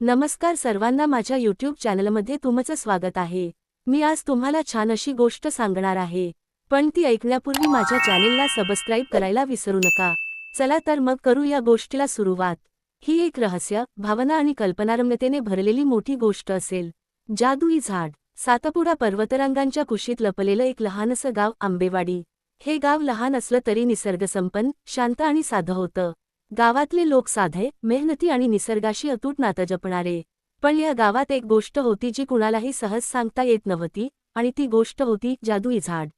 नमस्कार सर्वांना माझ्या यूट्यूब चॅनलमध्ये तुमचं स्वागत आहे. मी आज तुम्हाला छान अशी गोष्ट सांगणार आहे. पण ती ऐकण्यापूर्वी माझ्या चॅनेलला सबस्क्राईब करायला विसरू नका. चला तर मग करू या गोष्टीला सुरुवात. ही एक रहस्य भावना आणि कल्पनारम्यतेने भरलेली मोठी गोष्ट असेल. जादुई झाड सातपुडा पर्वतरांगांच्या कुशीत लपलेलं एक लहानसं गाव आंबेवाडी. हे गाव लहान असलं तरी निसर्गसंपन्न शांत आणि साधं होतं. गावातले लोक साधे मेहनती आणि निसर्गाशी अतूट नातं जपणारे. पण या गावात एक गोष्ट होती जी कुणालाही सहज सांगता येत नव्हती आणि ती गोष्ट होती जादुई झाड.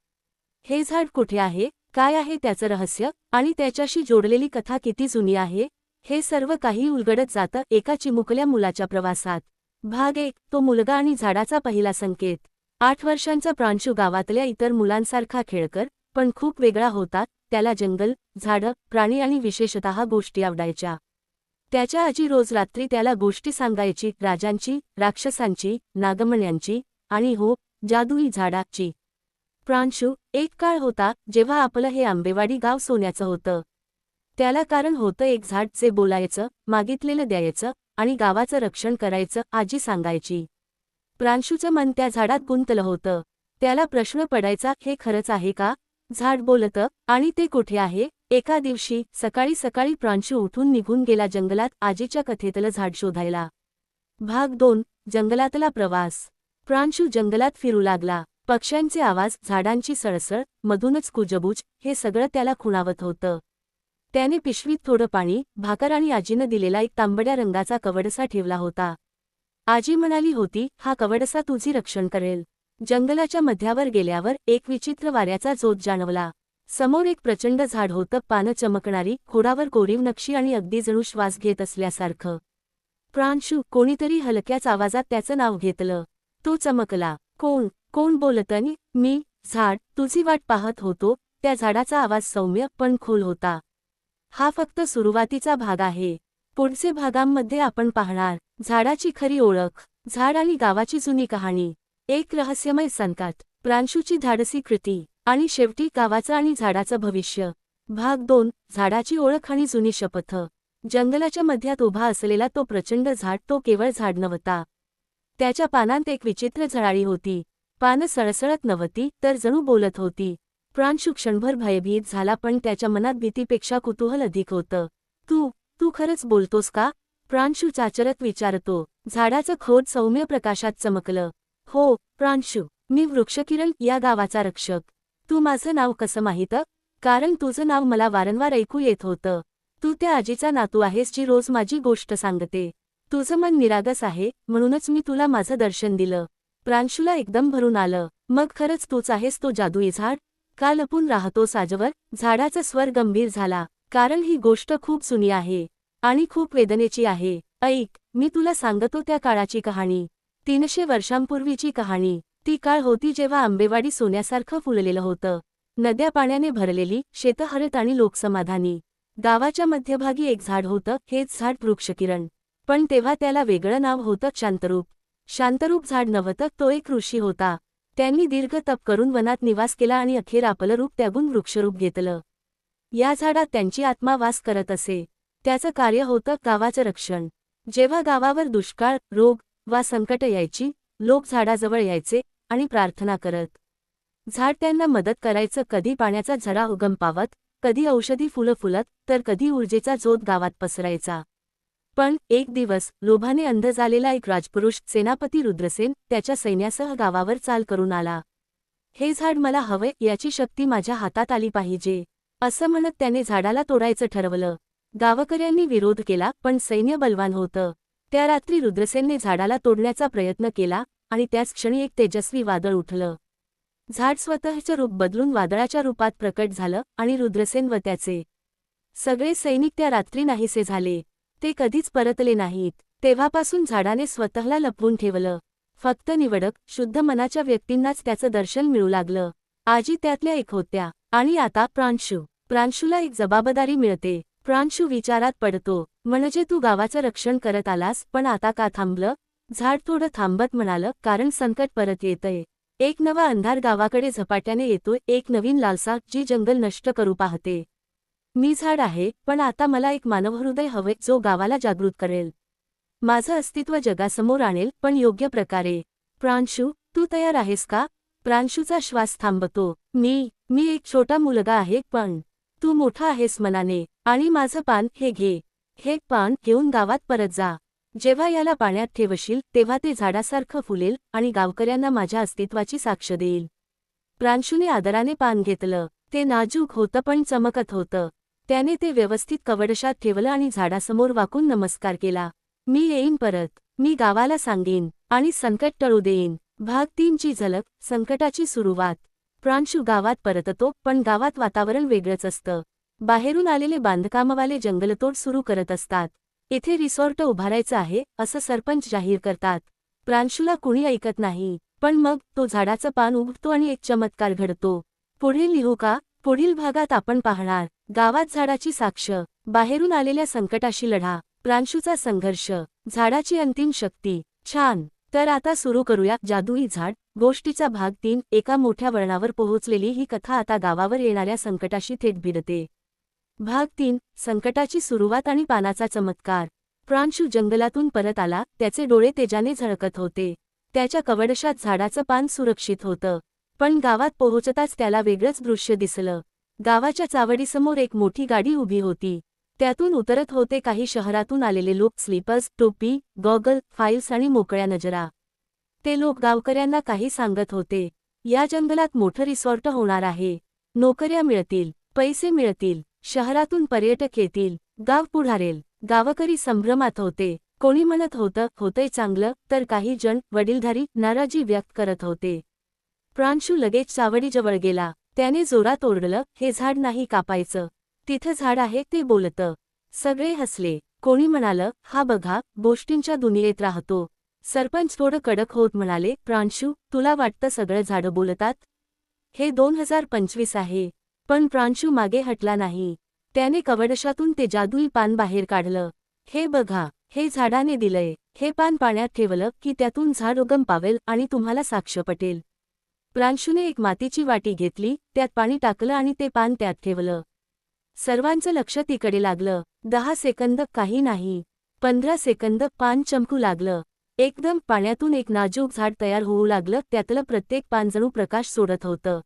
हे झाड कुठे आहे काय आहे त्याचं रहस्य आणि त्याच्याशी जोडलेली कथा किती जुनी आहे हे सर्व काही उलगडत जातं एका चिमुकल्या मुलाच्या प्रवासात. भाग एक तो मुलगा आणि झाडाचा पहिला संकेत. आठ वर्षांचा प्रांशू गावातल्या इतर मुलांसारखा खेळकर पण खूप वेगळा होता त्याला जंगल झाडं प्राणी आणि विशेषतः गोष्टी आवडायच्या. त्याच्या आजी रोज रात्री त्याला गोष्टी सांगायची राजांची राक्षसांची नागमण्यांची आणि हो जादुई झाडाची. प्रांशू एक काळ होता जेव्हा आपलं हे आंबेवाडी गाव सोन्याचं होतं. त्याला कारण होतं एक झाड जे बोलायचं मागितलेलं द्यायचं आणि गावाचं रक्षण करायचं आजी सांगायची. प्रांशूचं मन त्या झाडात गुंतलं होतं. त्याला प्रश्न पडायचा हे खरंच आहे का? झाड बोलतं आणि ते कुठे आहे? एका दिवशी सकाळी सकाळी प्रांशू उठून निघून गेला जंगलात आजीच्या कथेतलं झाड शोधायला. भाग दोन जंगलातला प्रवास. प्रांशू जंगलात फिरू लागला. पक्ष्यांचे आवाज झाडांची सळसळ मधूनच कुजबूज हे सगळं त्याला खुणावत होतं. त्याने पिशवीत थोडं पाणी भाकर आणि आजीनं दिलेला एक तांबड्या रंगाचा कवडसा ठेवला होता. आजी म्हणाली होती हा कवडसा तुझी रक्षण करेल. जंगलाच्या मध्यावर गेल्यावर एक विचित्र वाऱ्याचा जोत जाणवला. समोर एक प्रचंड झाड होतं. पानं चमकणारी खोडावर कोरीव नक्षी आणि अगदी जणू श्वास घेत असल्यासारखं. प्रांशू कोणीतरी हलक्याच आवाजात त्याचं नाव घेतलं. तो चमकला. कोण? कोण बोलतनी मी झाड तुझी वाट पाहत होतो. त्या झाडाचा आवाज सौम्य पण खोल होता. हा फक्त सुरुवातीचा भाग आहे. पुढचे भागांमध्ये आपण पाहणार. झाडाची खरी ओळख. झाड आणि गावाची जुनी कहाणी. एक रहस्यमय संकट प्रांशूची धाडसी कृती आणि शेवटी गावाचं आणि झाडाचं भविष्य. भाग दोन झाडाची ओळख आणि जुनी शपथ. जंगलाच्या मध्यात उभा असलेला तो प्रचंड झाड तो केवळ झाड नव्हता. त्याच्या पानांत एक विचित्र झळाळी होती. पानं सळसळत नव्हती तर जणू बोलत होती. प्रांशू क्षणभर भयभीत झाला पण त्याच्या मनात भीतीपेक्षा कुतूहल अधिक होतं. तू तू खरंच बोलतोस का? प्रांशू चाचरत विचारतो. झाडाचं खोड सौम्य प्रकाशात चमकलं. हो प्रांशू मी वृक्षकिरण या गावाचा रक्षक. तू माझं नाव कसं माहीत? कारण तुझं नाव मला वारंवार ऐकू येत होतं. तू त्या आजीचा नातू आहेस जी रोज माझी गोष्ट सांगते. तुझं मन निरागस आहे म्हणूनच मी तुला माझं दर्शन दिलं. प्रांशूला एकदम भरून आलं. मग खरंच तूच आहेस तो जादुई झाड? का लपून राहतो साजवर झाडाचा स्वर गंभीर झाला. कारण ही गोष्ट खूप जुनी आहे. आणि खूप वेदनेची आहे. ऐक मी तुला सांगतो त्या काळाची कहाणी. तीनशे वर्षांपूर्वीची कहाणी. ती काळ होती जेव्हा आंबेवाडी सोन्यासारखं फुललेलं होतं. नद्या पाण्याने भरलेली शेतहरत आणि लोकसमाधानी. गावाच्या मध्यभागी एक झाड होतं हेच झाड वृक्षकिरण. पण तेव्हा त्याला वेगळं नाव होतं शांतरूप. शांतरूप झाड नव्हतं तो एक ऋषी होता. त्यांनी दीर्घ तप करून वनात निवास केला आणि अखेर आपलं रूप त्यागून वृक्षरूप घेतलं. या झाडात त्यांची आत्मा वास करत असे. त्याचं कार्य होतं गावाचं रक्षण. जेव्हा गावावर दुष्काळ रोग वा संकट यायची लोक झाडाजवळ यायचे आणि प्रार्थना करत. झाड त्यांना मदत करायचं कधी पाण्याचा झरा उगम पावत कधी औषधी फुलं फुलत तर कधी ऊर्जेचा जोत गावात पसरायचा. पण एक दिवस लोभाने अंध झालेला एक राजपुरुष सेनापती रुद्रसेन त्याच्या सैन्यासह गावावर चाल करून आला. हे झाड मला हवे याची शक्ती माझ्या हातात आली पाहिजे असं म्हणत त्याने झाडाला तोडायचं ठरवलं. गावकऱ्यांनी विरोध केला पण सैन्य बलवान होतं. त्या रात्री रुद्रसेनने झाडाला तोडण्याचा प्रयत्न केला आणि त्याच क्षणी एक तेजस्वी वादळ उठलं. झाड स्वतःचं रूप बदलून वादळाच्या रूपात प्रकट झालं आणि रुद्रसेन व त्याचे सगळे सैनिक त्या रात्री नाहीसे झाले. ते कधीच परतले नाहीत. तेव्हापासून झाडाने स्वतःला लपवून ठेवलं. फक्त निवडक शुद्ध मनाच्या व्यक्तींनाच त्याचं दर्शन मिळू लागलं. आजी त्यातल्या एक होत्या. आणि आता प्रांशू. प्रांशूला एक जबाबदारी मिळते. प्रांशू विचारात पडतो म्हणजे तू गावाचं रक्षण करत आलास पण आता का थांबलं? झाड थोडं थांबत म्हणालं कारण संकट परत येतंय. एक नवा अंधार गावाकडे झपाट्याने येतोय एक नवीन लालसा जी जंगल नष्ट करू पाहते. मी झाड आहे पण आता मला एक मानवहृदय हवे जो गावाला जागृत करेल. माझं अस्तित्व जगासमोर आणेल पण योग्य प्रकारे. प्रांशू तू तयार आहेस का? प्रांशूचा श्वास थांबतो. मी मी एक छोटा मुलगा आहे पण तू मोठा आहेस मनाने आणि माझं पान हे घे. हे पान घेऊन गावात परत जा. जेव्हा याला पाण्यात ठेवशील तेव्हा ते झाडासारखं फुलेल आणि गावकऱ्यांना माझ्या अस्तित्वाची साक्ष देईल. प्रांशूने आदराने पान घेतलं. ते नाजूक होतं पण चमकत होतं. त्याने ते व्यवस्थित कवडशात ठेवलं आणि झाडासमोर वाकून नमस्कार केला. मी येईन परत. मी गावाला सांगेन आणि संकट टळू देईन. भाग तीनची झलक संकटाची सुरुवात. प्रांशू गावात परततो पण गावात वातावरण वेगळंच असतं. बाहेरून आलेले बांधकामवाले जंगलतोड सुरू करत असतात. इथे रिसॉर्ट उभारायचं आहे असं सरपंच जाहीर करतात. प्रांशूला कुणी ऐकत नाही पण मग तो झाडाचं पान उघडतो आणि एक चमत्कार घडतो. पुढील लिहू का? पुढील भागात आपण पाहणार. गावात झाडाची साक्ष बाहेरून आलेल्या संकटाशी लढा प्रांशूचा संघर्ष झाडाची अंतिम शक्ती. छान. तर आता सुरू करूया जादुई झाड गोष्टीचा भाग तीन एका मोठ्या वळणावर पोहोचलेली ही कथा आता गावावर येणाऱ्या संकटाशी थेट भिडते. भाग तीन संकटाची सुरुवात आणि पानाचा चमत्कार. प्रांशू जंगलातून परत आला त्याचे डोळे तेजाने झळकत होते. त्याच्या कवडशात झाडाचं पान सुरक्षित होतं. पण गावात पोहोचताच त्याला वेगळंच दृश्य दिसलं. गावाच्या चावडीसमोर एक मोठी गाडी उभी होती. त्यातून उतरत होते काही शहरातून आलेले लोक स्लीपर्स टोपी गॉगल फाईल्स आणि मोकळ्या नजरा. ते लोक गावकऱ्यांना काही सांगत होते. या जंगलात मोठं रिसॉर्ट होणार आहे. नोकऱ्या मिळतील पैसे मिळतील शहरातून पर्यटक येतील गाव पुढारेल. गावकरी संभ्रमात होते. कोणी म्हणत होतं होतंय चांगलं तर काही जण वडीलधारी नाराजी व्यक्त करत होते. प्रांशू लगेच चावडीजवळ गेला. त्याने जोरात ओरडलं हे झाड नाही कापायचं. तिथं झाड आहे ते बोलतं. सगळे हसले. कोणी म्हणालं हा बघा गोष्टींच्या दुनियेत राहतो. सरपंच थोडं कडक होत म्हणाले प्रांशू तुला वाटतं सगळं झाडं बोलतात? हे दोन हजार पंचवीस आहे. पण प्रांशू मागे हटला नाही. त्याने कवडशातून ते जादुई पान बाहेर काढलं. हे बघा हे झाडाने दिलंय. हे पान पाण्यात ठेवलं की त्यातून झाड उगम पावेल आणि तुम्हाला साक्ष पटेल. प्रांशूने एक मातीची वाटी घेतली त्यात पाणी टाकलं आणि ते पान त्यात ठेवलं. सर्वांचं लक्ष तिकडे लागलं. दहा सेकंद काही नाही. पंधरा सेकंद पान चमकू लागलं. एकदम पाण्यातून एक नाजूक झाड तयार होऊ लागलं त्यातलं प्रत्येक पानजणू प्रकाश सोडत होतं.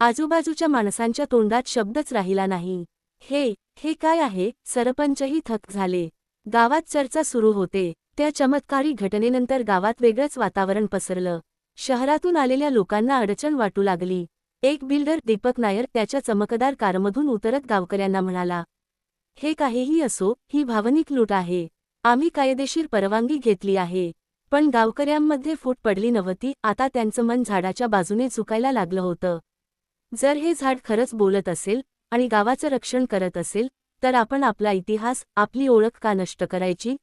आजूबाजूच्या माणसांच्या तोंडात शब्दच राहिला नाही. हे हे काय आहे? सरपंचही थक झाले. गावात चर्चा सुरू होते. त्या चमत्कारी घटनेनंतर गावात वेगळंच वातावरण पसरलं. शहरातून आलेल्या लोकांना अडचण वाटू लागली. एक बिल्डर दीपक नायर त्याच्या चमकदार कारमधून उतरत गावकऱ्यांना म्हणाला हे काहीही असो ही भावनिक लूट आहे. आम्ही कायदेशीर परवानगी घेतली आहे. पण गावकऱ्यांमध्ये फूट पडली नव्हती आता त्यांचं मन झाडाच्या बाजूने चुकायला लागलं होतं. जर हे झाड खरंच बोलत असेल आणि गावाचं रक्षण करत असेल तर आपण आपला इतिहास आपली ओळख का नष्ट करायची?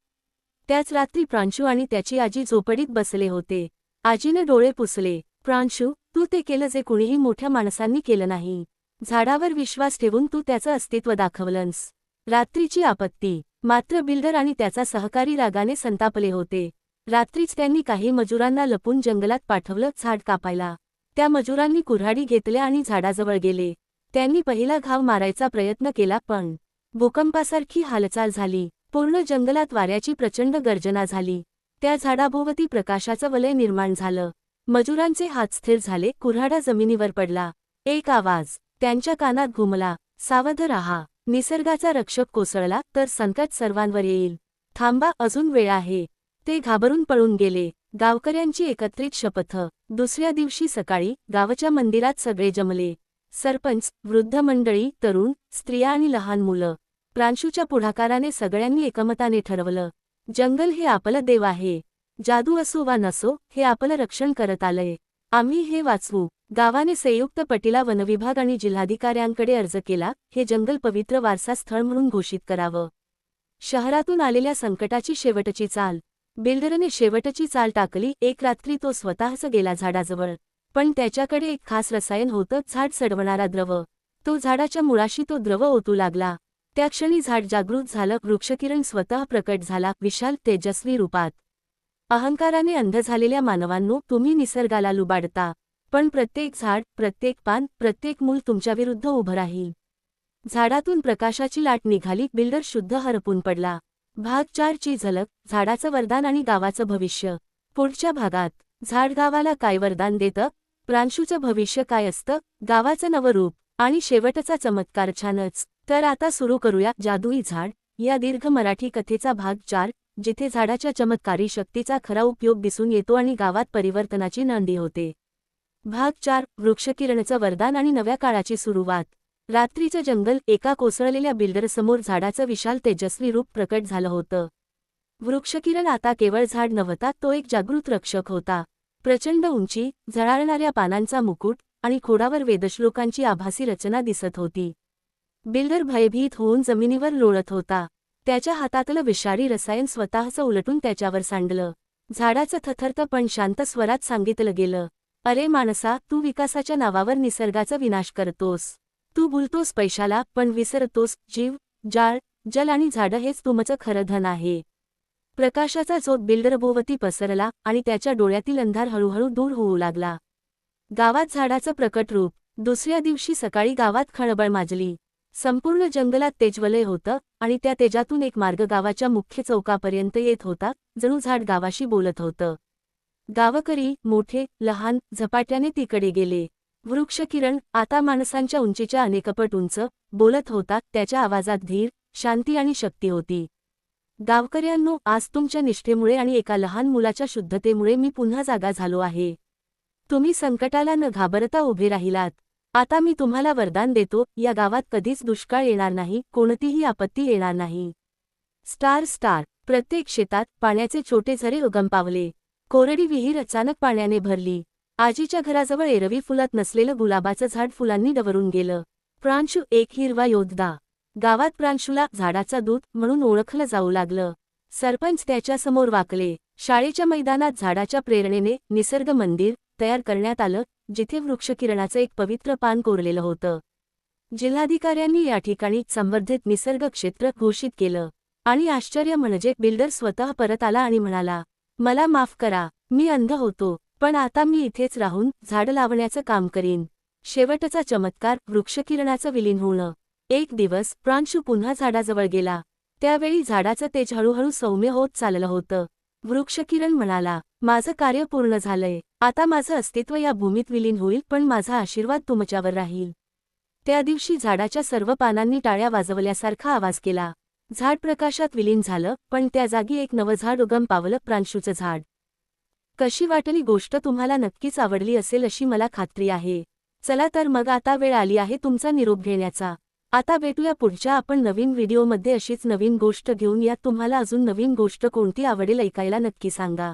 त्याच रात्री प्रांशू आणि त्याची आजी झोपडीत बसले होते. आजीने डोळे पुसले. प्रांशू तू ते केलं जे कुणीही मोठ्या माणसांनी केलं नाही. झाडावर विश्वास ठेवून तू त्याचं अस्तित्व दाखवलंस. रात्रीची आपत्ती. मात्र बिल्डर आणि त्याचा सहकारी रागाने संतापले होते. रात्रीच त्यांनी काही मजुरांना लपून जंगलात पाठवलं झाड कापायला. त्या मजुरांनी कुऱ्हाडी घेतल्या आणि झाडाजवळ गेले. त्यांनी पहिला घाव मारायचा प्रयत्न केला पण भूकंपासारखी हालचाल झाली. पूर्ण जंगलात वाऱ्याची प्रचंड गर्जना झाली. त्या झाडाभोवती प्रकाशाचं वलय निर्माण झालं. मजुरांचे हात स्थिर झाले कुऱ्हाडा जमिनीवर पडला. एक आवाज त्यांच्या कानात घुमला सावध रहा. निसर्गाचा रक्षक कोसळला तर संकट सर्वांवर येईल. थांबा अजून वेळ आहे. ते घाबरून पळून गेले. गावकऱ्यांची एकत्रित शपथ. दुसऱ्या दिवशी सकाळी गावच्या मंदिरात सगळे जमले. सरपंच वृद्ध मंडळी तरुण स्त्रिया आणि लहान मुलं. प्रांशूच्या पुढाकाराने सगळ्यांनी एकमताने ठरवलं. जंगल हे आपलं देव आहे. जादू असो वा नसो हे आपलं रक्षण करत आलंय. आम्ही हे वाचवू. गावाने संयुक्त पटीला वनविभाग आणि जिल्हाधिकाऱ्यांकडे अर्ज केला हे जंगल पवित्र वारसा स्थळ म्हणून घोषित करावं. शहरातून आलेल्या संकटाची शेवटची चाल. बिल्डरने शेवटची चाल टाकली एक रात्री तो स्वतःच गेला झाडाजवळ. पण त्याच्याकडे एक खास रसायन होतं झाड सडवणारा द्रव. तो झाडाच्या मुळाशी तो द्रव ओतू लागला. त्या क्षणी झाड जागृत झालं वृक्षकिरण स्वतः प्रकट झाला विशाल तेजस्वी रूपात. अहंकाराने अंध झालेल्या मानवांनो तुम्ही निसर्गाला लुबाडता. पण प्रत्येक झाड प्रत्येक पान प्रत्येक मूल तुमच्याविरुद्ध उभं राहील. झाडातून प्रकाशाची लाट निघाली बिल्डर शुद्ध हरपून पडला. भाग चारची झलक झाडाचं वरदान आणि गावाचं भविष्य. पुढच्या भागात झाड गावाला काय वरदान देतं? प्रांशूचं भविष्य काय असतं? गावाचं नवरूप आणि शेवटचा चमत्कार छानच. तर आता सुरू करूया जादुई झाड या दीर्घ मराठी कथेचा भाग चार जिथे झाडाच्या चमत्कारी शक्तीचा खरा उपयोग दिसून येतो आणि गावात परिवर्तनाची नांदी होते. भाग चार वृक्षकिरणचं वरदान आणि नव्या काळाची सुरुवात. रात्रीचं जंगल एका कोसळलेल्या बिल्डरसमोर झाडाचं विशाल तेजस्वी रूप प्रकट झालं होतं. वृक्षकिरण आता केवळ झाड नव्हता तो एक जागृत रक्षक होता. प्रचंड उंची झळाळणाऱ्या पानांचा मुकुट आणि खोडावर वेदश्लोकांची आभासी रचना दिसत होती. बिल्डर भयभीत होऊन जमिनीवर लोळत होता. त्याच्या हातातलं विषारी रसायन स्वतःचं उलटून त्याच्यावर सांडलं. झाडाचं थथरतं पण शांत स्वरात सांगितलं गेलं. अरे माणसा तू विकासाच्या नावावर निसर्गाचा विनाश करतोस. तू भुलतोस पैशाला पण विसरतोस जीव जाळ जल आणि झाडं हेच तुमचं खरं धन आहे. प्रकाशाचा झोत बिल्डरभोवती पसरला आणि त्याच्या डोळ्यातील अंधार हळूहळू दूर होऊ लागला. गावात झाडाचं प्रकट रूप. दुसऱ्या दिवशी सकाळी गावात खळबळ माजली. संपूर्ण जंगलात तेजवलय होतं आणि त्या तेजातून एक मार्ग गावाच्या मुख्य चौकापर्यंत येत होता जणू झाड गावाशी बोलत होतं. गावकरी मोठे लहान झपाट्याने तिकडे गेले. वृक्षकिरण आता माणसांच्या उंचीच्या अनेकपट उंच बोलत होता त्याच्या आवाजात धीर शांती आणि शक्ती होती. गावकऱ्यांनो आज तुमच्या निष्ठेमुळे आणि एका लहान मुलाच्या शुद्धतेमुळे मी पुन्हा जागा झालो आहे. तुम्ही संकटाला न घाबरता उभे राहिलात. आता मी तुम्हाला वरदान देतो या गावात कधीच दुष्काळ येणार नाही कोणतीही आपत्ती येणार नाही. स्टार स्टार प्रत्येक शेतात पाण्याचे छोटे झरे उगम पावले कोरडी विहीर अचानक पाण्याने भरली. आजीच्या घराजवळ एरवी फुलात नसलेलं गुलाबाचं झाड फुलांनी डवरून गेलं. प्रांशू एक हिरवा योद्धा. गावात प्रांशूला झाडाचा दूत म्हणून ओळखलं जाऊ लागलं. सरपंच त्याच्यासमोर वाकले. शाळेच्या मैदानात झाडाच्या प्रेरणेने निसर्ग मंदिर तयार करण्यात आलं जिथे वृक्षकिरणाचं एक पवित्र पान कोरलेलं होतं. जिल्हाधिकाऱ्यांनी या ठिकाणी संवर्धित निसर्ग क्षेत्र घोषित केलं. आणि आश्चर्य म्हणजे बिल्डर स्वतः परत आला आणि म्हणाला मला माफ करा मी अंध होतो पण आता मी इथेच राहून झाड लावण्याचं काम करीन. शेवटचा चमत्कार वृक्षकिरणाचं विलीन होणं. एक दिवस प्रांशू पुन्हा झाडाजवळ गेला. त्यावेळी झाडाचं तेज हळूहळू सौम्य होत चाललं होतं. वृक्षकिरण म्हणाला माझं कार्य पूर्ण झालंय. आता माझं अस्तित्व या भूमीत विलीन होईल पण माझा आशीर्वाद तुमच्यावर राहील. त्या दिवशी झाडाच्या सर्व पानांनी टाळ्या वाजवल्यासारखा आवाज केला. झाड प्रकाशात विलीन झालं पण त्या जागी एक नवं झाड उगम पावलं प्रांशूचं झाड. कशी वाटली गोष्ट तुम्हाला नक्कीच आवडली असेल अशी मला खात्री आहे. चला तर मग आता वेळ आली आहे तुमचा निरोप घेण्याचा. आता भेटूया पुढच्या आपण नवीन व्हिडिओमध्ये अशीच नवीन गोष्ट घेऊन यात तुम्हाला अजून नवीन गोष्ट कोणती आवडेल ऐकायला नक्की सांगा.